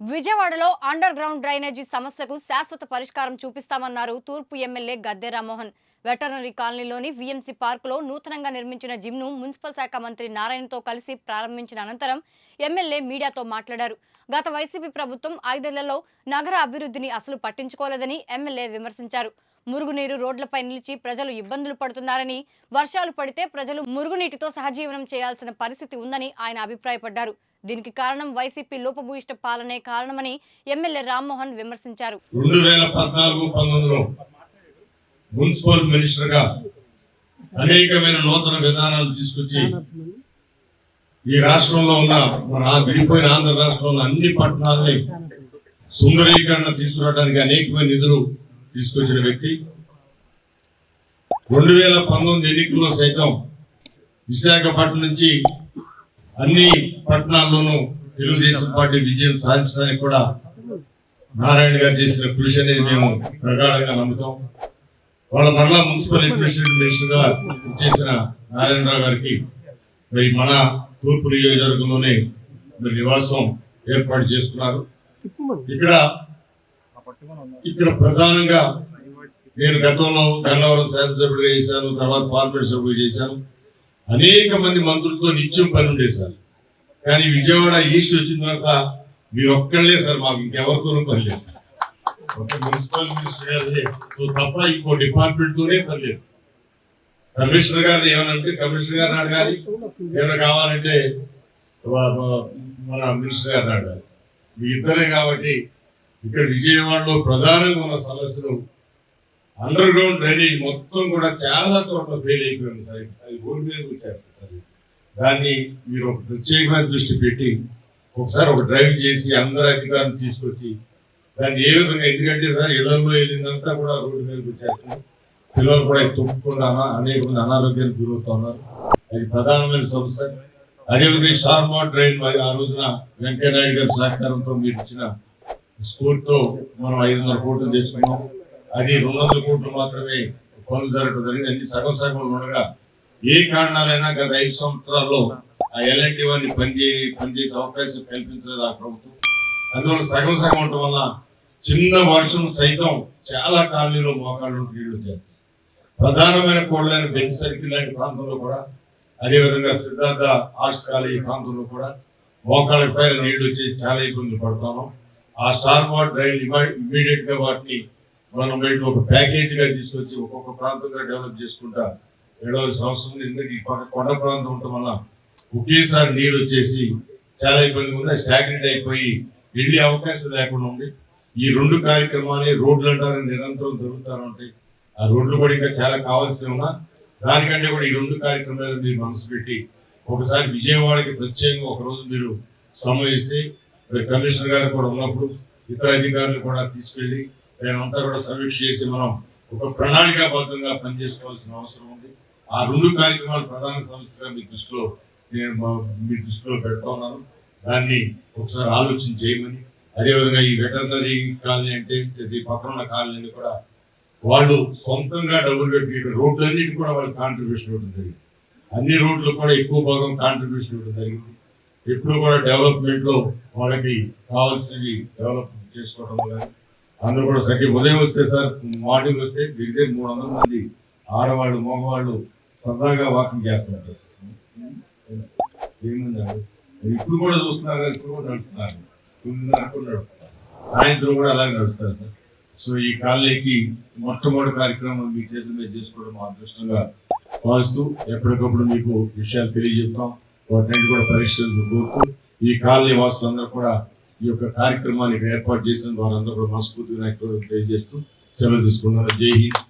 విజయవాడలో under ground drainage సమస్యకు శాశ్వత పరిష్కారం చూపిస్తామన్నారు తూర్పు ఎమ్మెల్యే గద్దె రామ్మోహన్. వెటర్నరీ కాలనీలోని విఎంసీ పార్కులో నూతనంగా నిర్మించిన జిమ్ను మున్సిపల్ శాఖ మంత్రి నారాయణతో కలిసి ప్రారంభించిన అనంతరం ఎమ్మెల్యే మీడియాతో మాట్లాడారు. గత వైసీపీ ప్రభుత్వం ఐదేళ్ళలో నగర అభివృద్ధిని అసలు పట్టించుకోలేదని ఎమ్మెల్యే విమర్శించారు. మురుగునీరు రోడ్లపై నిలిచి ప్రజలు ఇబ్బందులు పడుతున్నారని వర్షాలు పడితే ప్రజలు మురుగునీటితో సహజీవనం చేయాల్సిన పరిస్థితి ఉందని ఆయన అభిప్రాయపడ్డారు. దీనికి కారణం వైసీపీ లోపభూయిష్ట పాలనే కారణమని ఎమ్మెల్యే రామ్మోహన్ విమర్శించారు. రెండు వేల పద్నాలుగు పంతొమ్మిదిలో మున్సిపల్ మినిస్టర్గా అనేకమైన నూతన విధానాలు తీసుకొచ్చి ఈ రాష్ట్రంలో ఉన్న మన విడిపోయిన ఆంధ్ర రాష్ట్రంలో అన్ని పట్టణాలని సుందరీకరణ తీసుకురావడానికి అనేకమైన నిధులు తీసుకొచ్చిన వ్యక్తి. రెండు వేల పంతొమ్మిది ఎన్నికల్లో సైతం విశాఖపట్నం నుంచి అన్ని పట్టణాల్లోనూ తెలుగుదేశం పార్టీ విజయం సాధించడానికి కూడా నారాయణ గారు చేసిన కృషి అనేది మేము ప్రగాఢంగా నమ్ముతాం. వాళ్ళ మరలా మున్సిపల్ అడ్మినిస్ట్రేటివ్ మినిస్టర్గా చేసిన నారాయణరావు గారికి మరి మన తూర్పు నియోజకవర్గంలోనే మరి నివాసం ఏర్పాటు చేసుకున్నారు. ఇక్కడ ఇక్కడ ప్రధానంగా నేను గతంలో గన్నవరం శాసనసభ్యుడు చేశాను తర్వాత పార్లమెంట్ సభ్యుడు చేశాను. అనేక మంది మంత్రులతో నిత్యం పనులు చేశాను. కానీ విజయవాడ ఈస్ట్ వచ్చిన తర్వాత మీరు ఒక్కళ్ళే సార్ మాకు ఇంకెవరితోనూ పని లేదు. ఒక మున్సిపల్ మినిస్టర్ తప్ప ఇంకో డిపార్ట్మెంట్ తోనే పని లేదు. కమిషనర్ గారు ఏమనంటే కమిషనర్ గారిని అడగాలి. ఏమైనా కావాలంటే మన మినిస్టర్ గారిని అడగాలి. మీ ఇద్దరే కాబట్టి ఇక్కడ విజయవాడలో ప్రధానంగా ఉన్న సమస్యలు అండర్ గ్రౌండ్ డ్రైనేజ్ మొత్తం కూడా చాలా చోట్ల ఫెయిల్ అయిపోయింది. సార్ అది రోడ్డు మీద వచ్చేస్తుంది. దాన్ని మీరు ఒక ప్రత్యేకమైన దృష్టి పెట్టి ఒకసారి ఒక డ్రైవ్ చేసి అందరి అధికారులు తీసుకొచ్చి దాన్ని ఏ విధంగా ఎందుకంటే సార్ ఇళ్ళలో వెళ్ళిందంతా కూడా రోడ్డు మీద వచ్చేస్తుంది. పిల్లలు కూడా ఇది తొక్కుకుండా అనేక మంది అనారోగ్యానికి గురవుతా ఉన్నారు. అది ప్రధానమైన సమస్య. అదేవిధంగా స్టార్ వాటర్ డ్రైన్ మరి ఆ రోజున వెంకయ్య నాయుడు గారి సహకారంతో మీరు ఇచ్చిన స్కూల్తో మనం ఐదు వందల కోట్లు తీసుకున్నాం. అది రెండు వందల కోట్లు మాత్రమే పనులు జరగడం జరిగింది. అన్ని సగం సగం ఉండగా ఏ కారణాలైనా గత ఐదు సంవత్సరాల్లో ఆ ఎలాంటి వారిని పనిచే పనిచేసే అవకాశం కల్పించలేదు ఆ ప్రభుత్వం. అందువల్ల సగం సగం ఉండటం వల్ల చిన్న వర్షం సైతం చాలా కాలనీలో మోకాళ్ళు నీళ్ళు వచ్చాయి ప్రధానమైన కోళ్ళైన బెంచ్ సర్కిల్ లాంటి ప్రాంతంలో కూడా అదేవిధంగా సిద్ధార్థ ఆర్ట్స్ కాలేజీ ప్రాంతంలో కూడా మోకాళ్ళ పైన నీళ్ళు వచ్చి చాలా ఇబ్బందులు పడుతున్నాం. ఆ స్టార్ వార్డ్ రైలు ఇమీడియట్గా వాటిని మనం బయట ఒక ప్యాకేజ్గా తీసుకొచ్చి ఒక్కొక్క ప్రాంతంగా డెవలప్ చేసుకుంటా ఏడవలసిన అవసరం ఉంది ఎందుకంటే ఈ కొండ ప్రాంతం ఉండటం వల్ల ఒకేసారి నీరు వచ్చేసి చాలా ఇబ్బంది ఉంది స్టాగ్నెట్ అయిపోయి వెళ్ళే అవకాశం లేకుండా ఉంది. ఈ రెండు కార్యక్రమాలు రోడ్లు అంటారని నిరంతరం జరుగుతూ ఉంటాయి. ఆ రోడ్లు కూడా ఇంకా చాలా కావాల్సి ఉన్నా దానికంటే కూడా ఈ రెండు కార్యక్రమాలు మీరు మనసు పెట్టి ఒకసారి విజయవాడకి ప్రత్యేకంగా ఒక రోజు మీరు సమయిస్తే మరి కమిషనర్ గారు కూడా ఉన్నప్పుడు ఇతర అధికారులు కూడా తీసుకెళ్ళి మేమంతా కూడా సమీక్ష చేసి మనం ఒక ప్రణాళికాబద్ధంగా పనిచేసుకోవాల్సిన అవసరం ఉంది. ఆ రెండు కార్యక్రమాలు ప్రధాన సమస్యగా మీ దృష్టిలో నేను మీ దృష్టిలో పెడతా ఉన్నాను. దాన్ని ఒకసారి ఆలోచన చేయమని. అదేవిధంగా ఈ వెటర్నరీ కాలనీ అంటే పక్కన కాలనీ కూడా వాళ్ళు సొంతంగా డబ్బులు పెట్టి ఇక్కడ రోడ్లన్నిటి కూడా వాళ్ళు కాంట్రిబ్యూషన్ ఇవ్వడం జరిగింది. అన్ని రోడ్లు కూడా ఎక్కువ భాగం కాంట్రిబ్యూషన్ ఇవ్వడం జరిగింది. ఎప్పుడు కూడా డెవలప్మెంట్లో వాళ్ళకి కావాల్సినవి డెవలప్ చేసుకోవడం కానీ అందరూ కూడా సరి ఉదయం వస్తే సార్ మార్నింగ్ వస్తే దిగితే మూడు వందల మంది ఆడవాళ్ళు మగవాళ్ళు సరదాగా వాకింగ్ చేస్తున్నారు ఇప్పుడు కూడా చూస్తున్నారు ఇప్పుడు కూడా నడుస్తున్నారు. తొమ్మిదిన్నరకు నడుస్తున్నారు. సాయంత్రం కూడా అలాగే నడుస్తారు సార్. సో ఈ కాలనీకి మొట్టమొదటి కార్యక్రమం మీ చేతుల మీద చేసుకోవడం మా అదృష్టంగా భావిస్తూ ఎప్పటికప్పుడు మీకు విషయాలు తెలియజెప్తాం వాటిని కూడా పరీక్షలు కోరుతూ ఈ కాలనీ వాసులందరూ కూడా ఈ యొక్క కార్యక్రమాన్ని ఏర్పాటు చేసిన వారందరూ కూడా మనస్ఫూర్తిగా తెలియజేస్తూ సెలవు తీసుకున్నారు జై హింద్.